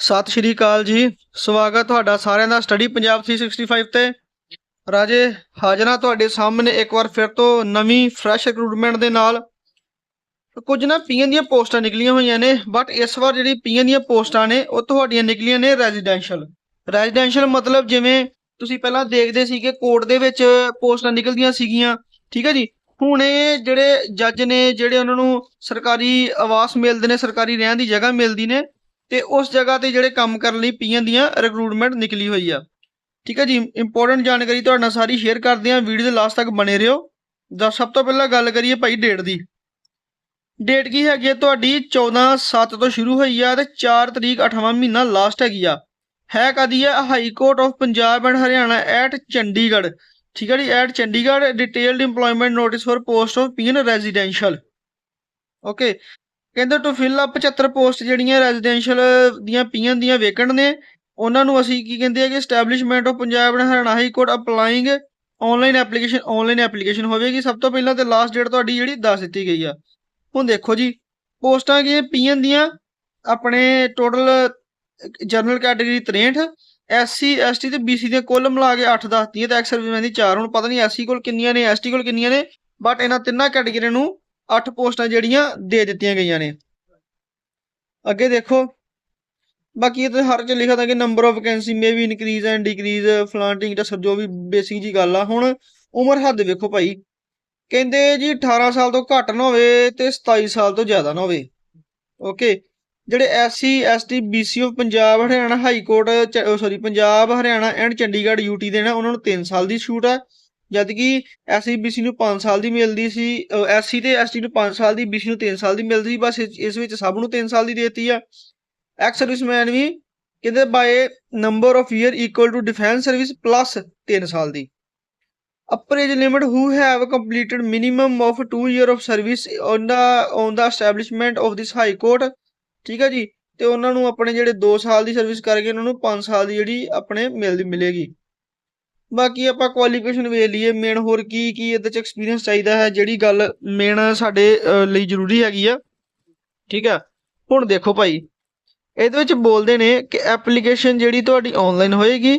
ਸਤਿ ਸ਼੍ਰੀ ਅਕਾਲ ਜੀ। ਸਵਾਗਤ ਤੁਹਾਡਾ ਸਾਰਿਆਂ ਦਾ ਸਟੱਡੀ ਪੰਜਾਬ 365 ਤੇ। ਰਾਜੇ, ਹਾਜ਼ਰਾਂ ਤੁਹਾਡੇ ਸਾਹਮਣੇ ਇੱਕ ਵਾਰ ਫਿਰ ਤੋਂ ਨਵੀਂ ਫਰੈਸ਼ ਰਿਕਰੂਟਮੈਂਟ ਦੇ ਨਾਲ। ਕੁਝ ਨਾ ਪੀਐਨ ਦੀਆਂ ਪੋਸਟਾਂ ਨਿਕਲੀਆਂ ਹੋਈਆਂ ਨੇ ਬਟ ਇਸ ਵਾਰ ਜਿਹੜੀ ਪੀਐਨ ਦੀਆਂ ਪੋਸਟਾਂ ਨੇ, ਉਹ ਤੁਹਾਡੀਆਂ ਨਿਕਲੀਆਂ ਨੇ ਰੈਜ਼ੀਡੈਂਸ਼ੀਅਲ ਰੈਜ਼ੀਡੈਂਸ਼ੀਅਲ ਮਤਲਬ ਜਿਵੇਂ ਤੁਸੀਂ ਪਹਿਲਾਂ ਦੇਖਦੇ ਸੀ ਕਿ ਕੋਰਟ ਦੇ ਵਿੱਚ ਪੋਸਟਾਂ ਨਿਕਲਦੀਆਂ ਸੀਗੀਆਂ, ਠੀਕ ਹੈ ਜੀ? ਹੁਣ ਇਹ ਜਿਹੜੇ ਜੱਜ ਨੇ, ਜਿਹੜੇ ਉਹਨਾਂ ਨੂੰ ਸਰਕਾਰੀ ਆਵਾਸ ਮਿਲਦੇ ਨੇ, ਸਰਕਾਰੀ ਰਹਿਣ ਦੀ ਜਗ੍ਹਾ ਮਿਲਦੀ ਨੇ ਤੇ ਉਸ ਜਗ੍ਹਾ ਤੇ ਜਿਹੜੇ ਕੰਮ ਕਰਨ ਲਈ ਪੀਐਨ ਦੀਆਂ ਰਿਕਰੂਟਮੈਂਟ ਨਿਕਲੀ ਹੋਈ ਆ। ਠੀਕ ਹੈ ਜੀ ਇੰਪੋਰਟੈਂਟ ਜਾਣਕਾਰੀ ਤੁਹਾਡੇ ਨਾਲ ਸਾਰੀ ਸ਼ੇਅਰ ਕਰਦੇ ਹਾਂ। ਵੀਡੀਓ ਦੇ ਲਾਸਟ ਤੱਕ ਬਣੇ ਰਹੋ। ਦਾ ਸਭ ਤੋਂ ਪਹਿਲਾਂ ਗੱਲ ਕਰੀਏ ਭਾਈ ਡੇਟ ਦੀ। ਡੇਟ ਕੀ ਹੈਗੀ ਹੈ ਤੁਹਾਡੀ 14 7 ਤੋਂ ਸ਼ੁਰੂ ਹੋਈ ਆ ਤੇ 4 ਤਰੀਕ 8ਵਾਂ ਮਹੀਨਾ ਲਾਸਟ ਹੈਗੀ ਆ। ਹੈ ਕਦੀ ਆ? High court of Punjab and Haryana at Chandigarh. ਠੀਕ ਹੈ ਜੀ at Chandigarh detailed EMPLOYMENT notice for post of PN residential okay ਕਹਿੰਦੇ ਟੂ ਫਿਲ ਅਪ 75 ਪੋਸਟ ਜਿਹੜੀਆਂ ਰੈਜ਼ੀਡੈਂਸ਼ੀਅਲ ਦੀਆਂ ਪੀਐਨ ਦੀਆਂ ਵੇਕੈਂਟ ਨੇ, ਉਹਨਾਂ ਨੂੰ ਅਸੀਂ ਕੀ ਕਹਿੰਦੇ ਆ ਕਿ establishment of Punjab and Haryana high court applying online application online application ਹੋਵੇਗੀ। ਸਭ ਤੋਂ ਪਹਿਲਾਂ ਤੇ ਲਾਸਟ ਡੇਟ ਤੁਹਾਡੀ ਜਿਹੜੀ ਦੱਸ ਦਿੱਤੀ ਗਈ ਆ। ਹੁਣ ਦੇਖੋ ਜੀ, ਪੋਸਟਾਂ ਕੀ ਪੀਐਨ ਦੀਆਂ? ਆਪਣੇ total general category 63 SC ST ਤੇ ਬੀਸੀ ਦੀਆਂ ਕੁੱਲ ਮਿਲਾ ਕੇ 8 ਦੱਸਦੀਆਂ ਤੇ ਐਕਸ ਸਰਵਿਸਮੈਨ ਦੀ 4 ਹੁਣ ਪਤਾ ਨਹੀਂ ਐਸਸੀ ਕੋਲ ਕਿੰਨੀਆਂ ਨੇ ਐਸਟੀ ਕੋਲ ਕਿੰਨੀਆਂ ਨੇ ਬਟ ਇਹਨਾਂ ਤਿੰਨਾਂ ਕੈਟਾਗਰੀ ਨੂੰ 8 ਪੋਸਟਾਂ ਜਿਹੜੀਆਂ ਦੇ ਦਿੱਤੀਆਂ ਗਈਆਂ ਨੇ। ਅੱਗੇ ਦੇਖੋ, ਬਾਕੀ ਇਹ ਤਾਂ ਹਰ ਚ ਲਿਖਿਆ ਤਾਂ ਕਿ ਨੰਬਰ ਆਫ ਵੈਕੈਂਸੀ ਮੇ ਵੀ ਇਨਕਰੀਜ਼ ਐਂਡ ਡਿਕਰੀਜ਼ ਫਲਾਂਟਿੰਗ ਦਾ ਸਭ ਜੋ ਵੀ ਬੇਸਿਕ ਜੀ ਗੱਲ ਆ, ਹੁਣ ਉਮਰ ਹੱਦ ਵੇਖੋ ਭਾਈ। ਕਹਿੰਦੇ ਜੀ 18 ਸਾਲ ਤੋਂ ਘੱਟ ਨਾ ਹੋਵੇ ਤੇ 27 ਸਾਲ ਤੋਂ ਜ਼ਿਆਦਾ ਨਾ ਹੋਵੇ। ਓਕੇ ਜਿਹੜੇ SC ST BC of Punjab, Haryana high court sorry Punjab, Haryana and Chandigarh UT ਦੇ ਨੇ, ਉਹਨਾਂ ਨੂੰ 3 ਸਾਲ ਦੀ ਛੂਟ ਹੈ ਜਦ ਕਿ ਐਸਸੀ ਬੀਸੀ ਨੂੰ 5 ਸਾਲ ਦੀ ਮਿਲਦੀ ਸੀ ਐਸਸੀ ਤੇ ਐਸਟੀ ਨੂੰ 5 ਸਾਲ ਦੀ ਬੀਸੀ ਨੂੰ 3 ਸਾਲ ਦੀ ਮਿਲਦੀ ਸੀ, ਬਸ ਇਸ ਵਿੱਚ ਸਭ ਨੂੰ 3 ਸਾਲ ਦੀ ਦੇਤੀ ਆ। ਐਕਸ ਸਰਵਿਸਮੈਨ ਵੀ ਕਹਿੰਦੇ by number of year equal to defence service plus 3 ਸਾਲ ਦੀ। Upper age limit who have completed minimum of 2 year of service on the on the establishment of this high court, ਠੀਕ ਹੈ ਜੀ? ਤੇ ਉਹਨਾਂ ਨੂੰ ਆਪਣੇ ਜਿਹੜੇ 2 ਸਾਲ ਦੀ ਸਰਵਿਸ ਕਰਕੇ ਉਹਨਾਂ ਨੂੰ 5 ਸਾਲ ਦੀ ਜਿਹੜੀ ਆਪਣੇ ਮਿਲਦੀ, ਮਿਲੇਗੀ। ਬਾਕੀ ਆਪਾਂ ਕੁਆਲੀਫਿਕੇਸ਼ਨ ਵੇਖ ਲਈਏ ਮੇਨ ਹੋਰ ਕੀ ਕੀ ਇਹਦੇ ਚ ਐਕਸਪੀਰੀਅੰਸ ਚਾਹੀਦਾ ਹੈ, ਜਿਹੜੀ ਗੱਲ ਮੇਨ ਸਾਡੇ ਲਈ ਜ਼ਰੂਰੀ ਹੈਗੀ ਆ। ਠੀਕ ਆ? ਹੁਣ ਦੇਖੋ ਭਾਈ, ਇਹਦੇ ਵਿੱਚ ਬੋਲਦੇ ਨੇ ਕਿ ਐਪਲੀਕੇਸ਼ਨ ਜਿਹੜੀ ਤੁਹਾਡੀ ਆਨਲਾਈਨ ਹੋਏਗੀ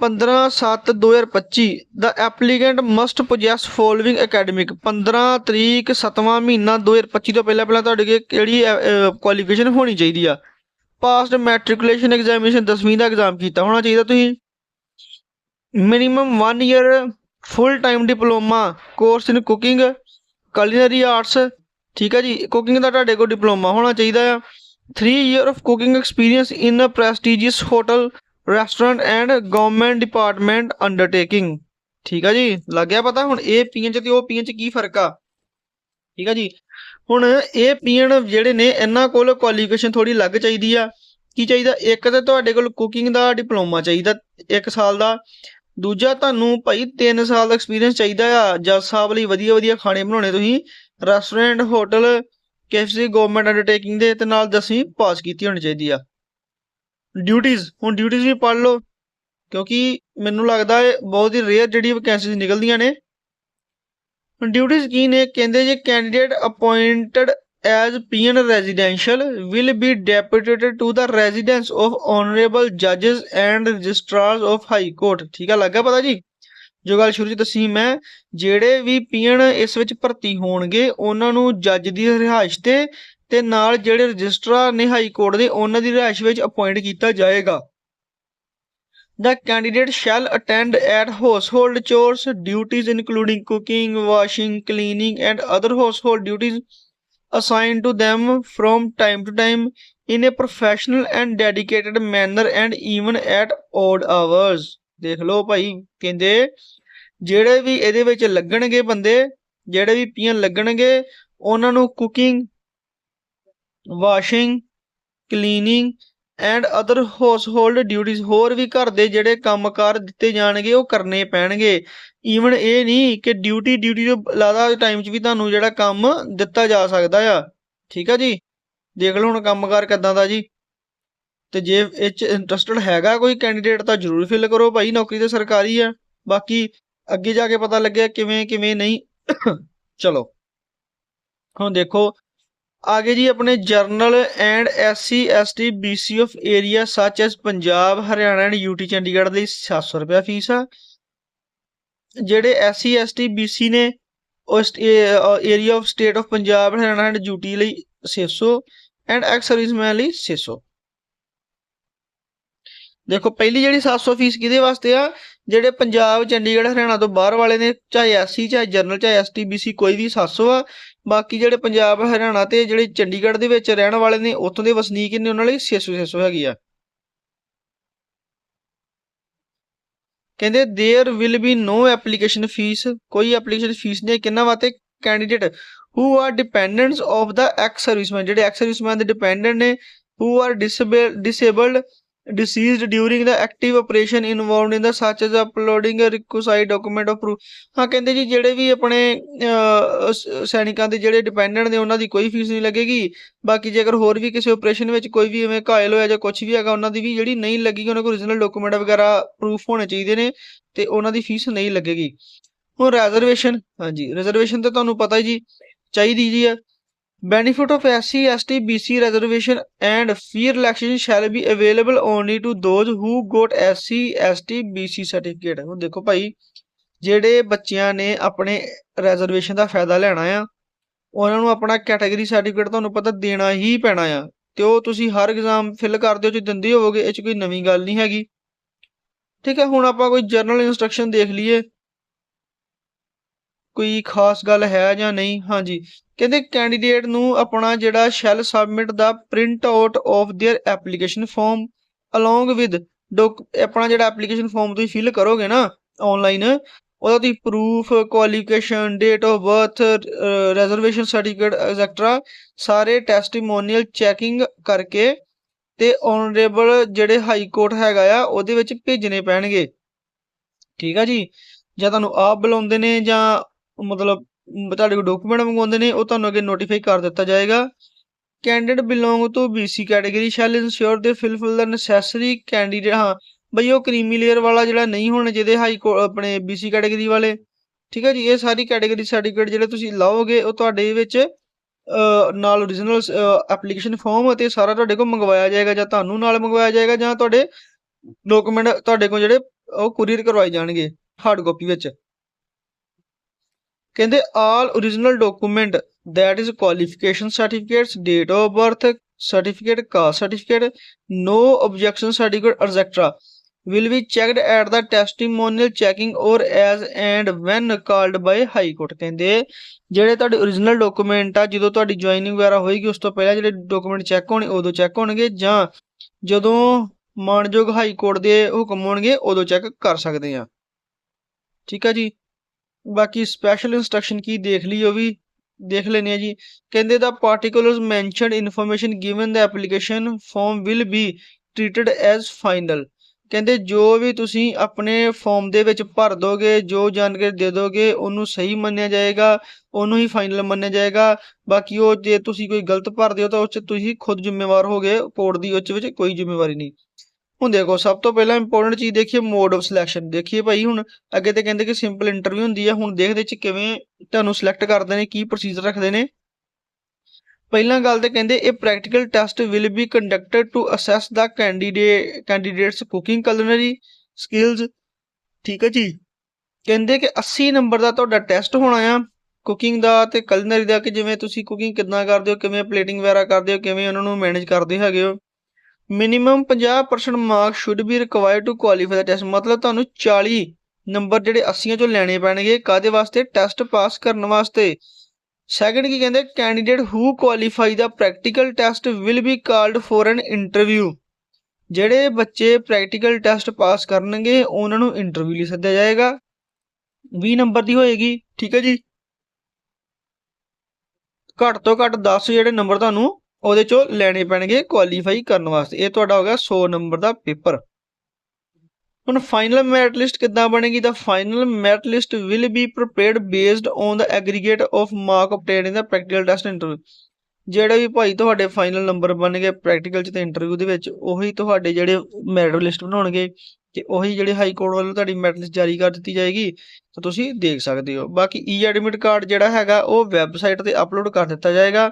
15/7/2025 ਦਾ applicant must possess following academic 15 ਤਰੀਕ 7ਵਾਂ ਮਹੀਨਾ 2025 ਤੋਂ ਪਹਿਲਾਂ ਪਹਿਲਾਂ ਤੁਹਾਡੇ ਕੋਲ ਕਿਹੜੀ ਕੁਆਲੀਫਿਕੇਸ਼ਨ ਹੋਣੀ ਚਾਹੀਦੀ ਆ? ਪਾਸਡ ਮੈਟ੍ਰਿਕੂਲੇਸ਼ਨ ਐਗਜ਼ਾਮੀਨੇਸ਼ਨ 10ਵੀਂ ਦਾ ਐਗਜ਼ਾਮ ਕੀਤਾ ਹੋਣਾ ਚਾਹੀਦਾ ਤੁਸੀਂ। Minimum 1 year full time diploma course in cooking culinary arts ਠੀਕ ਹੈ ਜੀ? ਕੁਕਿੰਗ ਦਾ ਤੁਹਾਡੇ ਕੋਲ ਡਿਪਲੋਮਾ ਹੋਣਾ ਚਾਹੀਦਾ ਆ। 3 year of cooking experience in a prestigious hotel restaurant and government department undertaking ਠੀਕ ਆ ਜੀ? ਲੱਗ ਗਿਆ ਪਤਾ? ਹੁਣ ਇਹ ਪੀਐਨ ਚ ਤੇ ਉਹ ਪੀਐਨ ਚ ਕੀ ਫ਼ਰਕ ਆ? ਠੀਕ ਆ ਜੀ? ਹੁਣ ਇਹ ਪੀਐਨ ਜਿਹੜੇ ਨੇ, ਇਹਨਾਂ ਕੋਲ ਕੁਆਲੀਫਿਕੇਸ਼ਨ ਥੋੜੀ ਲੱਗ ਚਾਹੀਦੀ ਆ। ਕੀ ਚਾਹੀਦਾ? ਇੱਕ ਤਾਂ ਤੁਹਾਡੇ ਕੋਲ ਕੁਕਿੰਗ ਦਾ ਡਿਪਲੋਮਾ ਚਾਹੀਦਾ 1 ਸਾਲ ਦਾ। ਦੂਜਾ ਤੁਹਾਨੂੰ ਭਾਈ 3 ਸਾਲ ਦਾ ਐਕਸਪੀਰੀਅੰਸ ਚਾਹੀਦਾ ਆ, ਜੱਜ ਸਾਹਿਬ ਲਈ ਵਧੀਆ ਵਧੀਆ ਖਾਣੇ ਬਣਾਉਣੇ ਤੁਸੀਂ ਰੈਸਟੋਰੈਂਟ ਹੋਟਲ ਕਿਸੇ ਗਵਰਨਮੈਂਟ ਅੰਡਰਟੇਕਿੰਗ ਦੇ, ਤੇ ਨਾਲ ਦਸਵੀਂ ਪਾਸ ਕੀਤੀ ਹੋਣੀ ਚਾਹੀਦੀ ਆ। ਡਿਊਟੀਆਂ ਹੁਣ ਡਿਊਟੀਆਂ ਵੀ ਪੜ੍ਹ ਲਓ, ਕਿਉਂਕਿ ਮੈਨੂੰ ਲੱਗਦਾ ਹੈ ਬਹੁਤ ਹੀ ਰੇਅਰ ਜਿਹੜੀ ਵੈਕੈਂਸੀਜ਼ ਨਿਕਲਦੀਆਂ ਨੇ। ਹੁਣ ਡਿਊਟੀਆਂ ਕੀ ਨੇ, ਕਹਿੰਦੇ ਜੇ candidate appointed as PN residential will be deputed to the residence of honourable ਜੱਜਸ and registrars of high court ਠੀਕ ਆ ਲੱਗਾ ਪਤਾ ਜੀ ਜੋ ਗੱਲ ਸ਼ੁਰੂ ਚ ਦੱਸੀ ਮੈਂ ਜਿਹੜੇ ਵੀ ਪੀਐਨ ਇਸ ਵਿੱਚ ਭਰਤੀ ਹੋਣਗੇ ਉਹਨਾਂ ਨੂੰ ਜੱਜ ਦੀ ਰਿਹਾਇਸ਼ ਤੇ ਤੇ ਨਾਲ ਜਿਹੜੇ ਰਜਿਸਟਰਾਰ ਨੇ ਹਾਈ ਕੋਰਟ ਦੇ ਉਹਨਾਂ ਦੀ ਰਿਹਾਇਸ਼ ਵਿੱਚ ਅਪਾਇੰਟ ਕੀਤਾ ਜਾਏਗਾ The candidate shall attend at household chores duties including cooking, washing, cleaning and other household duties assigned to them from time to time in a professional and dedicated manner and even at odd hours. ਦੇਖ ਲਓ ਭਾਈ, ਕਹਿੰਦੇ, ਜਿਹੜੇ ਵੀ ਇਹਦੇ ਵਿੱਚ ਲੱਗਣਗੇ ਬੰਦੇ, ਜਿਹੜੇ ਵੀ ਪੀਣ ਲੱਗਣਗੇ, ਉਹਨਾਂ ਨੂੰ cooking washing cleaning and other household ਡਿਊਟੀਆਂ ਹੋਰ ਵੀ ਘਰ ਦੇ ਜਿਹੜੇ ਕੰਮਕਾਰ ਦਿੱਤੇ ਜਾਣਗੇ, ਉਹ ਕਰਨੇ ਪੈਣਗੇ ਈਵਨ ਇਹ ਨਹੀਂ ਕਿ ਡਿਊਟੀ ਡਿਊਟੀ ਤੋਂ ਇਲਾਵਾ ਟਾਈਮ 'ਚ ਵੀ ਤੁਹਾਨੂੰ ਜਿਹੜਾ ਕੰਮ ਦਿੱਤਾ ਜਾ ਸਕਦਾ ਆ। ਠੀਕ ਆ ਜੀ? ਦੇਖ ਲਓ ਹੁਣ ਕੰਮਕਾਰ ਕਿੱਦਾਂ ਦਾ ਜੀ। ਤੇ ਜੇ ਇਹ 'ਚ ਇੰਟਰਸਟਡ ਹੈਗਾ ਕੋਈ ਕੈਂਡੀਡੇਟ ਤਾਂ ਜ਼ਰੂਰ ਫਿਲ ਕਰੋ ਭਾਈ, ਨੌਕਰੀ ਤੇ ਸਰਕਾਰੀ ਆ। ਬਾਕੀ ਅੱਗੇ ਜਾ ਕੇ ਪਤਾ ਲੱਗਿਆ ਕਿਵੇਂ ਕਿਵੇਂ ਨਹੀਂ। ਚਲੋ। ਹੁਣ ਦੇਖੋ, ਆਗੇ ਜੀ ਆਪਣੇ general and SC, ST, BC of area such as Punjab, Haryana and UT Chandigarh ਲਈ 700 ਰੁਪਏ ਫੀਸ ਆ। ਜਿਹੜੇ ਐਸਸੀ ਐਸਟੀ ਬੀਸੀ ਨੇ ਉਸ area of state of Punjab Haryana and duty ਲਈ 600 ਐਂਡ ਐਕਸ ਸਰਵਿਸਮੈਨ ਲਈ 600 ਦੇਖੋ, ਪਹਿਲੀ ਜਿਹੜੀ 700 ਫੀਸ ਕਿਹਦੇ ਵਾਸਤੇ ਆ? ਜਿਹੜੇ ਪੰਜਾਬ, ਚੰਡੀਗੜ੍ਹ, ਹਰਿਆਣਾ ਤੋਂ ਬਾਹਰ ਵਾਲੇ ਨੇ, ਚਾਹੇ ਐਸਸੀ ਚਾਹੇ ਜਨਰਲ ਚਾਹੇ ਐਸਟੀ ਬੀਸੀ ਕੋਈ ਵੀ 700 ਆ। ਬਾਕੀ ਜਿਹੜੇ ਪੰਜਾਬ, ਹਰਿਆਣਾ ਤੇ ਜਿਹੜੇ ਚੰਡੀਗੜ੍ਹ ਦੇ ਵਿੱਚ ਰਹਿਣ ਵਾਲੇ ਨੇ, ਉੱਥੋਂ ਦੇ ਵਸਨੀਕ ਨੇ ਉਹਨਾਂ ਲਈ? 600 600 ਹੈਗੀ ਆ। ਕਹਿੰਦੇ there will be no application fee ਕੋਈ ਐਪਲੀਕੇਸ਼ਨ ਫੀਸ ਨਹੀਂ ਕਿੰਨਾ ਵਾਸਤੇ candidate who are dependents of the ex serviceman ਜਿਹੜੇ ਐਕਸ ਸਰਵਿਸਮੈਨ ਦੇ ਡਿਪੈਂਡੈਂਟ ਨੇ who are disabled deceased during the active operation involved in the such as uploading a requisite document of proof. ਹਾਂ, ਕਹਿੰਦੇ ਜੀ, ਜਿਹੜੇ ਵੀ ਆਪਣੇ ਸੈਨਿਕਾਂ ਦੇ ਜਿਹੜੇ ਡਿਪੈਂਡੈਂਟ ਨੇ, ਉਹਨਾਂ ਦੀ ਕੋਈ ਫੀਸ ਨਹੀਂ ਲੱਗੇਗੀ। ਬਾਕੀ ਜੇਕਰ ਹੋਰ ਵੀ ਕਿਸੇ ਆਪਰੇਸ਼ਨ ਵਿੱਚ ਕੋਈ ਵੀ ਐਵੇਂ ਘਾਇਲ ਹੋਇਆ ਜਾਂ ਕੁਝ ਵੀ ਹੈਗਾ, ਉਹਨਾਂ ਦੀ ਵੀ ਜਿਹੜੀ ਨਹੀਂ ਲੱਗੇਗੀ, ਉਹਨਾਂ ਕੋਲ origignal ਡਾਕੂਮੈਂਟ ਵਗੈਰਾ ਪ੍ਰੂਫ ਹੋਣੇ ਚਾਹੀਦੇ ਨੇ, ਤੇ ਉਹਨਾਂ ਦੀ ਫੀਸ ਨਹੀਂ ਲੱਗੇਗੀ। ਹੁਣ ਰਿਜ਼ਰਵੇਸ਼ਨ ਹਾਂਜੀ ਰਿਜ਼ਰਵੇਸ਼ਨ ਤਾਂ ਤੁਹਾਨੂੰ ਪਤਾ ਹੀ ਜੀ, ਚਾਹੀਦੀ ਜੀ ਆ। Benefit of SC ST BC reservation and fee relaxation shall be available only to those who got SC ST BC certificate ਹੁਣ ਦੇਖੋ ਭਾਈ, ਜਿਹੜੇ ਬੱਚਿਆਂ ਨੇ ਆਪਣੇ ਰਿਜ਼ਰਵੇਸ਼ਨ ਦਾ ਫਾਇਦਾ ਲੈਣਾ ਆ, ਉਹਨਾਂ ਨੂੰ ਆਪਣਾ ਕੈਟਾਗਰੀ ਸਰਟੀਫਿਕੇਟ ਤੁਹਾਨੂੰ ਪਤਾ ਦੇਣਾ ਹੀ ਪੈਣਾ ਆ। ਤੇ ਉਹ ਤੁਸੀਂ ਹਰ ਐਗਜ਼ਾਮ ਫਿਲ ਕਰਦੇ ਹੋ ਚ ਦਿੰਦੇ ਹੋਵੋਗੇ, ਇਹ ਚ ਕੋਈ ਨਵੀਂ ਗੱਲ ਨਹੀਂ ਹੈਗੀ। ਠੀਕ ਹੈ, ਹੁਣ ਆਪਾਂ ਕੋਈ ਜਰਨਲ ਇਨਸਟਰਕਸ਼ਨ ਦੇਖ ਲਈਏ। ਕੋਈ ਖਾਸ ਗੱਲ ਹੈ ਜਾਂ ਨਹੀਂ ਹਾਂਜੀ ਕਹਿੰਦੇ ਕੈਂਡੀਡੇਟ ਨੂੰ ਆਪਣਾ ਜਿਹੜਾ shall submit the print out of their application form along with ਆਪਣਾ ਜਿਹੜਾ ਐਪਲੀਕੇਸ਼ਨ ਫਾਰਮ ਤੁਸੀਂ ਫਿਲ ਕਰੋਗੇ ਨਾ ਆਨਲਾਈਨ ਉਹਦਾ ਤੁਸੀਂ proof qualification date of birth reservation certificate etcetera ਸਾਰੇ ਟੈਸਟੀਮੋਨੀਅਲ ਚੈਕਿੰਗ ਕਰਕੇ ਤੇ ਆਨਰੇਬਲ ਜਿਹੜੇ ਹਾਈ ਕੋਰਟ ਹੈਗਾ ਆ ਉਹਦੇ ਵਿੱਚ ਭੇਜਣੇ ਪੈਣਗੇ ਠੀਕ ਆ ਜੀ ਜਾਂ ਤੁਹਾਨੂੰ ਆਪ ਬੁਲਾਉਂਦੇ ਨੇ ਜਾਂ ਮਤਲਬ ਤੁਹਾਡੇ ਕੋਲ ਡਾਕੂਮੈਂਟ ਮੰਗਵਾਉਂਦੇ ਨੇ, ਉਹ ਤੁਹਾਨੂੰ ਅੱਗੇ ਨੋਟੀਫਾਈ ਕਰ ਦਿੱਤਾ ਜਾਏਗਾ। Candidate belong to BC category shall ensure the fulfil the necessary candidate ਹਾਂ, ਬਈ ਉਹ ਕਰੀਮੀ ਲੇਅਰ ਵਾਲਾ ਜਿਹੜਾ ਨਹੀਂ ਹੋਣਾ ਜਿਹਦੇ ਹਾਈ ਆਪਣੇ BC ਕੈਟਾਗਰੀ ਵਾਲੇ। ਠੀਕ ਹੈ ਜੀ, ਇਹ ਸਾਰੀ ਕੈਟਾਗਰੀ ਸਰਟੀਫਿਕੇਟ ਜਿਹੜੇ ਤੁਸੀਂ ਲਾਓਗੇ, ਉਹ ਤੁਹਾਡੇ ਵਿੱਚ ਨਾਲ origignal ਐਪਲੀਕੇਸ਼ਨ ਫਾਰਮ ਅਤੇ ਸਾਰਾ ਤੁਹਾਡੇ ਕੋਲ ਮੰਗਵਾਇਆ ਜਾਏਗਾ, ਜਾਂ ਤੁਹਾਨੂੰ ਨਾਲ ਮੰਗਵਾਇਆ ਜਾਏਗਾ, ਜਾਂ ਤੁਹਾਡੇ ਡਾਕੂਮੈਂਟ ਤੁਹਾਡੇ ਕੋਲ ਜਿਹੜੇ, ਉਹ ਕੁਰੀਅਰ ਕਰਵਾਏ ਜਾਣਗੇ ਹਾਰਡ ਕਾਪੀ ਵਿੱਚ। ਕਹਿੰਦੇ all origignal document that is qualification certificates date of birth certificate caste certificate no objection certificate etc will be checked at the testimonial checking or as and when called by high court ਕਹਿੰਦੇ ਜਿਹੜੇ ਤੁਹਾਡੇ origignal document ਆ ਜਦੋਂ ਤੁਹਾਡੀ joining ਵਗੈਰਾ ਹੋਏਗੀ ਉਸ ਤੋਂ ਪਹਿਲਾਂ ਜਿਹੜੇ ਡਾਕੂਮੈਂਟ ਚੈੱਕ ਹੋਣੇ ਉਦੋਂ ਚੈੱਕ ਹੋਣਗੇ ਜਾਂ ਜਦੋਂ ਮਾਨਯੋਗ ਹਾਈ ਕੋਰਟ ਦੇ ਹੁਕਮ ਹੋਣਗੇ ਉਦੋਂ ਚੈੱਕ ਕਰ ਸਕਦੇ ਆ ਠੀਕ ਆ ਜੀ ਬਾਕੀ ਸਪੈਸ਼ਲ ਇਨਸਟਰਕਸ਼ਨ ਕੀ ਦੇਖ ਲਈ ਉਹ ਵੀ ਦੇਖ ਲੈਣੇ ਆ ਜੀ। ਕਹਿੰਦੇ the particulars mentioned information given the application form will be treated as final ਕਹਿੰਦੇ ਜੋ ਵੀ ਤੁਸੀਂ ਆਪਣੇ ਫਾਰਮ ਦੇ ਵਿੱਚ ਭਰ ਦੋਗੇ, ਜੋ ਜਾਣਕਾਰੀ ਦੇ ਦੋਗੇ, ਉਹਨੂੰ ਸਹੀ ਮੰਨਿਆ ਜਾਏਗਾ, ਉਹਨੂੰ ਹੀ ਫਾਈਨਲ ਮੰਨਿਆ ਜਾਏਗਾ। ਬਾਕੀ ਉਹ ਜੇ ਤੁਸੀਂ ਕੋਈ ਗਲਤ ਭਰਦੇ ਹੋ ਤਾਂ ਉਸ 'ਚ ਤੁਸੀਂ ਖੁਦ ਜ਼ਿੰਮੇਵਾਰ ਹੋਗੇ ਕੋਰਟ ਦੀ ਉਸ ਵਿੱਚ ਕੋਈ ਜ਼ਿੰਮੇਵਾਰੀ ਨਹੀਂ। ਹੁਣ ਦੇਖੋ, ਸਭ ਤੋਂ ਪਹਿਲਾਂ ਇੰਪੋਰਟੈਂਟ ਚੀਜ਼ ਦੇਖੀਏ ਮੋਡ ਆਫ ਸਿਲੈਕਸ਼ਨ ਦੇਖੀਏ ਭਾਈ ਹੁਣ, ਅੱਗੇ ਤੇ ਕਹਿੰਦੇ ਕਿ ਸਿੰਪਲ ਇੰਟਰਵਿਊ ਹੁੰਦੀ ਆ। ਹੁਣ ਦੇਖਦੇ ਚ ਕਿਵੇਂ ਤੁਹਾਨੂੰ ਸਿਲੈਕਟ ਕਰਦੇ ਨੇ, ਕੀ ਪ੍ਰੋਸੀਜਰ ਰੱਖਦੇ ਨੇ। ਪਹਿਲਾਂ ਗੱਲ ਤੇ ਕਹਿੰਦੇ, ਇਹ practical test will be conducted to assess the candidate candidates cooking culinary skills ਠੀਕ ਹੈ ਜੀ? ਕਹਿੰਦੇ ਕਿ 80 ਨੰਬਰ ਦਾ ਤੁਹਾਡਾ ਟੈਸਟ ਹੋਣਾ ਆ। ਕੁਕਿੰਗ ਦਾ ਤੇ ਕਲਨਰੀ ਦਾ, ਕਿ ਜਿਵੇਂ ਤੁਸੀਂ ਕੁਕਿੰਗ ਕਿੱਦਾਂ ਕਰਦੇ ਹੋ, ਕਿਵੇਂ ਪਲੇਟਿੰਗ ਵਗੈਰਾ ਕਰਦੇ ਹੋ, ਕਿਵੇਂ ਉਹਨਾਂ ਨੂੰ ਮੈਨੇਜ ਕਰਦੇ ਹੈਗੇ ਹੋ। Minimum 50% mark should be required to qualify the test ਮਤਲਬ ਤੁਹਾਨੂੰ 40 ਨੰਬਰ ਜਿਹੜੇ 80 ਚੋਂ ਲੈਣੇ ਪੈਣਗੇ ਕਾਦੇ ਵਾਸਤੇ? ਟੈਸਟ ਪਾਸ ਕਰਨ ਵਾਸਤੇ। ਸੈਕੰਡ ਕੀ ਕਹਿੰਦੇ? Candidate who qualify the practical test will be called for an interview ਜਿਹੜੇ ਬੱਚੇ ਪ੍ਰੈਕਟੀਕਲ ਟੈਸਟ ਪਾਸ ਕਰਨਗੇ, ਉਹਨਾਂ ਨੂੰ ਇੰਟਰਵਿਊ ਲਈ ਸੱਦਿਆ ਜਾਏਗਾ। 20 ਨੰਬਰ ਦੀ ਹੋਏਗੀ, ਠੀਕ ਹੈ ਜੀ? ਘੱਟ ਤੋਂ ਘੱਟ 10 ਜਿਹੜੇ ਨੰਬਰ ਤੁਹਾਨੂੰ ਉਹਦੇ ਚੋਂ ਲੈਣੇ ਪੈਣਗੇ ਕੁਆਲੀਫਾਈ ਕਰਨ ਵਾਸਤੇ। ਇਹ ਤੁਹਾਡਾ ਹੋ ਗਿਆ 100 ਨੰਬਰ ਦਾ ਪੇਪਰ। ਹੁਣ ਫਾਈਨਲ ਮੈਰਿਟ ਲਿਸਟ ਕਿੱਦਾਂ ਬਣੇਗੀ? The final merit list will be prepared based on the aggregate of mark obtained in the practical test interview ਜਿਹੜੇ ਵੀ ਭਾਈ ਤੁਹਾਡੇ ਫਾਈਨਲ ਨੰਬਰ ਬਣਨਗੇ ਪ੍ਰੈਕਟੀਕਲ 'ਚ ਤੇ ਇੰਟਰਵਿਊ ਦੇ ਵਿੱਚ, ਉਹੀ ਤੁਹਾਡੇ ਜਿਹੜੇ ਮੈਰਿਟ ਲਿਸਟ ਬਣਾਉਣਗੇ। ਤੇ ਉਹੀ ਜਿਹੜੀ ਹਾਈ ਕੋਰਟ ਵੱਲੋਂ ਤੁਹਾਡੀ ਮੈਰਿਟ ਜਾਰੀ ਕਰ ਦਿੱਤੀ ਜਾਏਗੀ, ਤਾਂ ਤੁਸੀਂ ਦੇਖ ਸਕਦੇ ਹੋ। ਬਾਕੀ ਈ ਐਡਮਿਟ ਕਾਰਡ ਜਿਹੜਾ ਹੈਗਾ, ਉਹ ਵੈਬਸਾਈਟ ਤੇ ਅਪਲੋਡ ਕਰ ਦਿੱਤਾ ਜਾਏਗਾ।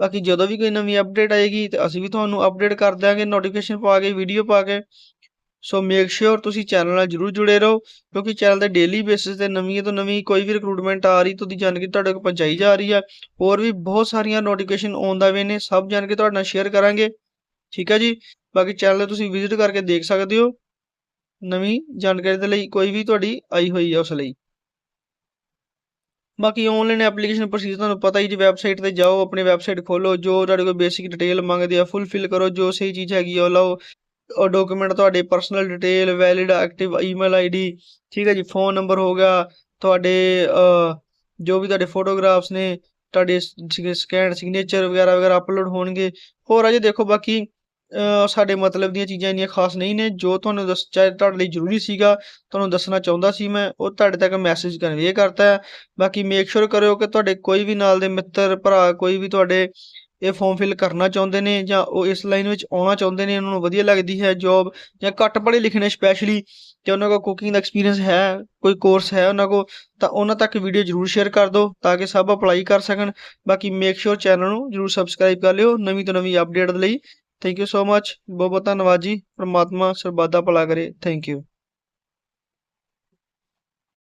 ਬਾਕੀ ਜਦੋਂ ਵੀ ਕੋਈ ਨਵੀਂ ਅਪਡੇਟ ਆਏਗੀ, ਤੇ ਅਸੀਂ ਵੀ ਤੁਹਾਨੂੰ ਅਪਡੇਟ ਕਰ ਦਿਆਂਗੇ ਨੋਟੀਫਿਕੇਸ਼ਨ ਪਾ ਕੇ ਵੀਡੀਓ ਪਾ ਕੇ। ਸੋ ਮੇਕ ਸ਼ੋਰ ਤੁਸੀਂ ਚੈਨਲ ਨਾਲ ਜਰੂਰ ਜੁੜੇ ਰਹੋ, ਕਿਉਂਕਿ ਚੈਨਲ ਤੇ ਡੇਲੀ ਬੇਸਿਸ ਤੇ ਨਵੀਂ ਤੋਂ ਨਵੀਂ ਕੋਈ ਵੀ ਰਿਕਰੂਟਮੈਂਟ ਆ ਰਹੀ ਤਾਂ ਉਹਦੀ ਜਾਣਕਾਰੀ ਤੁਹਾਡੇ ਕੋਲ ਪਹੁੰਚਾਈ ਜਾ ਰਹੀ ਹੈ ਹੋਰ ਵੀ ਬਹੁਤ ਸਾਰੀਆਂ ਨੋਟੀਫਿਕੇਸ਼ਨ ਆਉਣ ਦਾ ਵੇ ਨੇ, ਸਭ ਜਾਣਕਾਰੀ ਤੁਹਾਡੇ ਨਾਲ ਸ਼ੇਅਰ ਕਰਾਂਗੇ। ਠੀਕ ਹੈ ਜੀ? ਬਾਕੀ ਚੈਨਲ ਤੁਸੀਂ ਵਿਜ਼ਿਟ ਕਰਕੇ ਦੇਖ ਸਕਦੇ ਹੋ। ਨਵੀਂ ਜਾਣਕਾਰੀ ਦੇ ਲਈ ਕੋਈ ਵੀ ਤੁਹਾਡੀ ਆਈ ਹੋਈ ਹੈ ਉਸ ਲਈ। ਬਾਕੀ ਆਨਲਾਈਨ ਐਪਲੀਕੇਸ਼ਨ ਪ੍ਰੋਸੀਜਰ ਤੁਹਾਨੂੰ ਪਤਾ ਹੀ ਜੀ ਵੈਬਸਾਈਟ ਤੇ ਜਾਓ, ਆਪਣੀ ਵੈਬਸਾਈਟ ਖੋਲੋ ਜੋ ਤੁਹਾਡੇ ਕੋਲ ਬੇਸਿਕ ਡਿਟੇਲ ਮੰਗਦੇ ਆ ਫੁੱਲਫਿਲ ਕਰੋ, ਜੋ ਸਹੀ ਚੀਜ਼ ਹੈਗੀ ਆ ਉਹ ਲਓ। ਉਹ ਡਾਕੂਮੈਂਟ ਤੁਹਾਡੇ personal detail valid active email ID ਠੀਕ ਹੈ ਜੀ ਫੋਨ ਨੰਬਰ ਹੋ ਗਿਆ, ਤੁਹਾਡੇ ਜੋ ਵੀ ਤੁਹਾਡੇ ਫੋਟੋਗ੍ਰਾਫਸ ਨੇ, ਤੁਹਾਡੇ ਸਕੈਨ ਸਿਗਨੇਚਰ ਵਗੈਰਾ ਵਗੈਰਾ ਅਪਲੋਡ ਹੋਣਗੇ। ਹੋਰ ਅਜੇ ਦੇਖੋ ਬਾਕੀ ਸਾਡੇ ਮਤਲਬ ਦੀਆਂ ਚੀਜ਼ਾਂ ਇੰਨੀਆਂ ਖਾਸ ਨਹੀਂ ਨੇ, ਜੋ ਤੁਹਾਨੂੰ ਦੱਸ, ਚਾਹੇ ਤੁਹਾਡੇ ਲਈ ਜ਼ਰੂਰੀ ਸੀਗਾ, ਤੁਹਾਨੂੰ ਦੱਸਣਾ ਚਾਹੁੰਦਾ ਸੀ ਮੈਂ, ਉਹ ਤੁਹਾਡੇ ਤੱਕ ਮੈਸੇਜ ਕਨਵੇ ਕਰਤਾ ਹੈ। ਬਾਕੀ ਮੇਕ ਸ਼ੋਰ ਕਰਿਓ ਕਿ ਤੁਹਾਡੇ ਕੋਈ ਵੀ ਨਾਲ ਦੇ ਮਿੱਤਰ, ਭਰਾ, ਕੋਈ ਵੀ ਤੁਹਾਡੇ ਇਹ ਫਾਰਮ ਫਿਲ ਕਰਨਾ ਚਾਹੁੰਦੇ ਨੇ ਜਾਂ ਉਹ ਇਸ ਲਾਈਨ ਵਿੱਚ ਆਉਣਾ ਚਾਹੁੰਦੇ ਨੇ, ਉਹਨਾਂ ਨੂੰ ਵਧੀਆ ਲੱਗਦੀ ਹੈ ਜੌਬ ਜਾਂ ਘੱਟ ਪੜ੍ਹੇ ਲਿਖੇ ਨੇ ਸਪੈਸ਼ਲੀ ਤੇ ਉਹਨਾਂ ਕੋਲ ਕੁਕਿੰਗ ਦਾ ਐਕਸਪੀਰੀਅੰਸ ਹੈ, ਕੋਈ ਕੋਰਸ ਹੈ ਉਹਨਾਂ ਕੋਲ, ਤਾਂ ਉਹਨਾਂ ਤੱਕ ਵੀਡੀਓ ਜਰੂਰ ਸ਼ੇਅਰ ਕਰ ਦਿਓ ਤਾਂ ਕਿ ਸਭ ਅਪਲਾਈ ਕਰ ਸਕਣ। ਬਾਕੀ ਮੇਕ ਸ਼ੋਰ ਚੈਨਲ ਨੂੰ ਜਰੂਰ ਸਬਸਕ੍ਰਾਈਬ ਕਰ ਲਿਓ, ਨਵੀਂ ਤੋਂ ਨਵੀਂ ਅਪਡੇਟ ਦੇ ਲਈ। ਥੈਂਕ ਯੂ ਸੋ ਮੱਚ ਬਹੁਤ ਬਹੁਤ ਧੰਨਵਾਦ ਜੀ ਪ੍ਰਮਾਤਮਾ ਸਰਬੱਤ ਦਾ ਭਲਾ ਕਰੇ ਥੈਂਕ ਯੂ